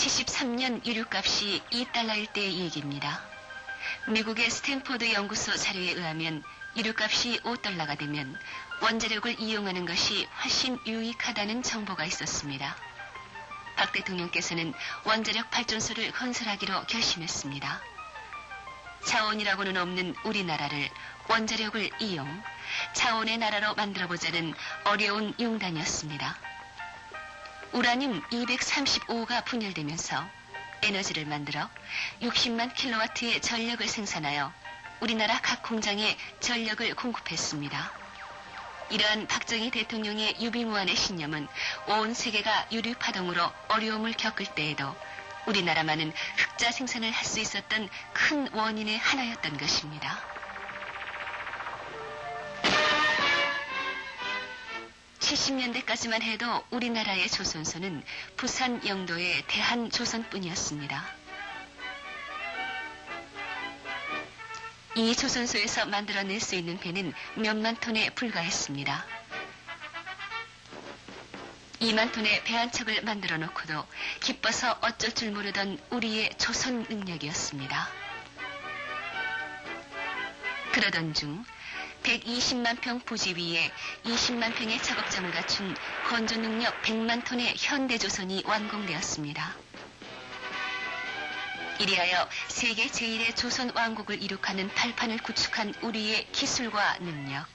2003년 유류값이 2달러일 때의 얘기입니다. 미국의 스탠포드 연구소 자료에 의하면 유류값이 5달러가 되면 원자력을 이용하는 것이 훨씬 유익하다는 정보가 있었습니다. 박 대통령께서는 원자력 발전소를 건설하기로 결심했습니다. 자원이라고는 없는 우리나라를 원자력을 이용, 자원의 나라로 만들어보자는 어려운 용단이었습니다. 우라늄 235가 분열되면서 에너지를 만들어 60만 킬로와트의 전력을 생산하여 우리나라 각 공장에 전력을 공급했습니다. 이러한 박정희 대통령의 유비무환의 신념은 온 세계가 유류 파동으로 어려움을 겪을 때에도 우리나라만은 흑자 생산을 할 수 있었던 큰 원인의 하나였던 것입니다. 70년대까지만 해도 우리나라의 조선소는 부산 영도의 대한조선뿐이었습니다. 이 조선소에서 만들어낼 수 있는 배는 몇만 톤에 불과했습니다. 2만 톤의 배 한 척을 만들어 놓고도 기뻐서 어쩔 줄 모르던 우리의 조선 능력이었습니다. 그러던 중 120만 평 부지 위에 20만 평의 작업장을 갖춘 건조 능력 100만 톤의 현대조선이 완공되었습니다. 이리하여 세계 제1의 조선 왕국을 이룩하는 발판을 구축한 우리의 기술과 능력.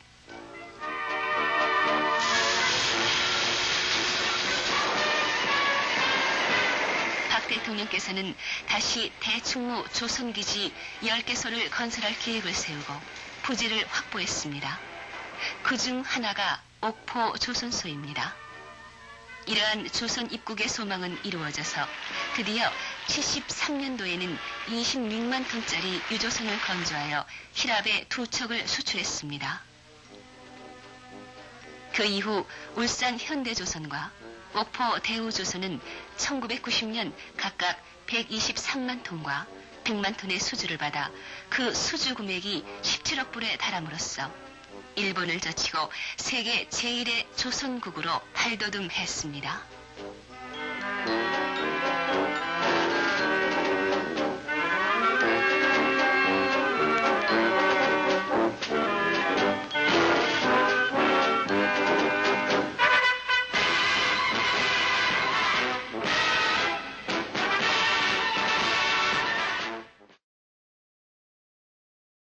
박 대통령께서는 다시 대충무 조선기지 10개소를 건설할 계획을 세우고 부지를 확보했습니다. 그 중 하나가 옥포 조선소입니다. 이러한 조선 입국의 소망은 이루어져서 드디어 73년도에는 26만 톤짜리 유조선을 건조하여 히랍에 두 척을 수출했습니다. 그 이후 울산 현대조선과 옥포 대우조선은 1990년 각각 123만 톤과 100만 톤의 수주를 받아 그 수주 금액이 17억 불에 달함으로써 일본을 젖히고 세계 제1의 조선국으로 발돋움했습니다.